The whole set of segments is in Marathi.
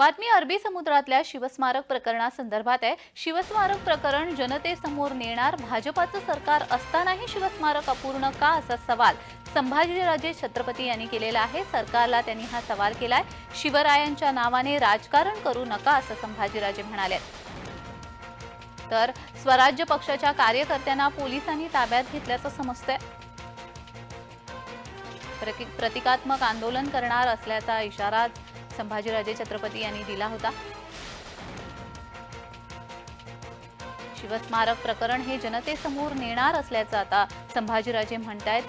बातमी अरबी समुद्रातल्या शिवस्मारक प्रकरणासंदर्भात आहे. शिवस्मारक प्रकरण जनतेसमोर नेणार भाजपाचं सरकार असतानाही शिवस्मारक अपूर्ण का असा सवाल? संभाजीराजे छत्रपती यांनी केलेला आहे. सरकारला त्यांनी हा सवाल केलाय. शिवरायांच्या नावाने राजकारण करू नका असं संभाजीराजे म्हणाले. तर स्वराज्य पक्षाच्या कार्यकर्त्यांना पोलिसांनी ताब्यात घेतल्याचं समजतंय. प्रतिकात्मक आंदोलन करणार असल्याचा इशारा संभाजीराजे छत्रपती यांनी दिला होता. शिवस्मारक प्रकरण हे जनतेसमोर नेणार असल्याचं आता संभाजीराजे म्हणतायत.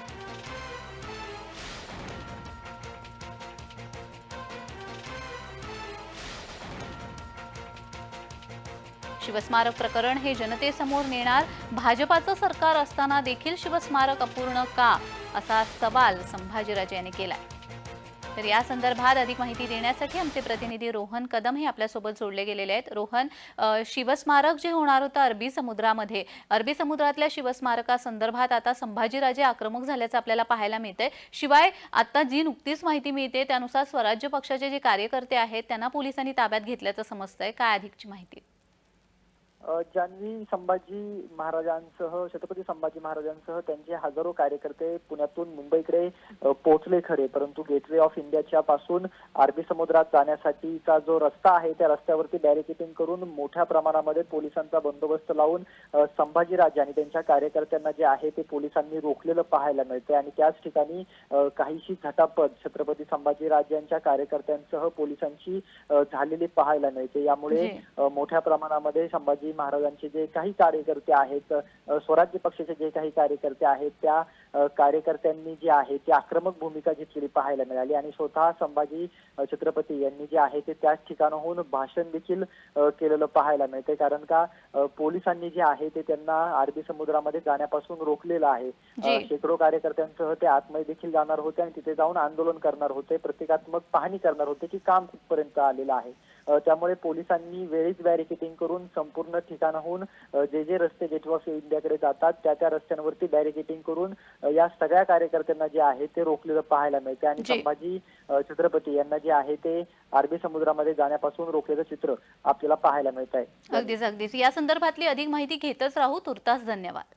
शिवस्मारक प्रकरण हे जनतेसमोर नेणार भाजपाचं सरकार असताना देखील शिवस्मारक अपूर्ण का? असा सवाल संभाजीराजे यांनी केलाय. तर या संदर्भात अधिक माहिती देण्यासाठी आमचे प्रतिनिधी रोहन कदम हे आपल्यासोबत जोडले गेलेले आहेत. रोहन शिवस्मारक जे होणार होतं अरबी समुद्रामध्ये अरबी समुद्रातल्या शिवस्मारकासंदर्भात आता संभाजीराजे आक्रमक झाल्याचं आपल्याला पाहायला मिळतंय. शिवाय आता जी नुकतीच माहिती मिळते त्यानुसार स्वराज्य पक्षाचे जे कार्यकर्ते आहेत त्यांना पोलिसांनी ताब्यात घेतल्याचं समजतंय. काय अधिकची माहिती? जान्हवी संभाजी महाराजांसह छत्रपती संभाजी महाराजांसह त्यांचे हजारो कार्यकर्ते पुण्यातून मुंबईकडे पोहोचले खरे. परंतु गेटवे ऑफ इंडियाच्या पासून अरबी समुद्रात जाण्यासाठीचा जो रस्ता आहे त्या रस्त्यावरती बॅरिकेटिंग करून मोठ्या प्रमाणामध्ये पोलिसांचा बंदोबस्त लावून संभाजीराजे आणि त्यांच्या कार्यकर्त्यांना जे आहे ते पोलिसांनी रोखलेलं पाहायला मिळते आणि त्याच ठिकाणी काहीशी झटापट छत्रपती संभाजीराजांच्या कार्यकर्त्यांसह पोलिसांची झालेली पाहायला मिळते. यामुळे मोठ्या प्रमाणामध्ये संभाजी महाराजांचे जे काही कार्यकर्ते आहेत स्वराज्य पक्षाचे जे काही कार्यकर्ते आहेत त्या कार्यकर्त्यांनी जे आहे ती आक्रमक भूमिका घेतलेली पाहायला मिळाली आणि स्वतः संभाजी छत्रपती यांनी जे आहे ते त्याच ठिकाणाहून भाषण देखील केलेलं पाहायला मिळते कारण का पोलिसांनी जे आहे ते त्यांना अरबी समुद्रामध्ये जाण्यापासून रोखलेलं आहे. शेकडो कार्यकर्त्यांसह ते आतमध्ये देखील जाणार होते आणि तिथे जाऊन आंदोलन करणार होते प्रतिकात्मक पाहणी करणार होते की काम कुठपर्यंत आलेलं आहे. त्यामुळे पोलिसांनी वेळीच बॅरिकेटिंग करून संपूर्ण ठिकाणाहून जे जे रस्ते गेटवे ऑफ इंडियाकडे जातात त्या त्या रस्त्यांवरती बॅरिकेटिंग करून या सगळ्या कार्यकर्त्यांना जे आहे ते रोखलेलं पाहायला मिळते. आणि. संभाजी छत्रपती यांना जे आहे ते अरबी समुद्रामध्ये जाण्यापासून रोखलेलं चित्र आपल्याला पाहायला मिळत आहे अगदीच अगदीच. या संदर्भातली अधिक माहिती घेतच राहू. तुर्तास धन्यवाद.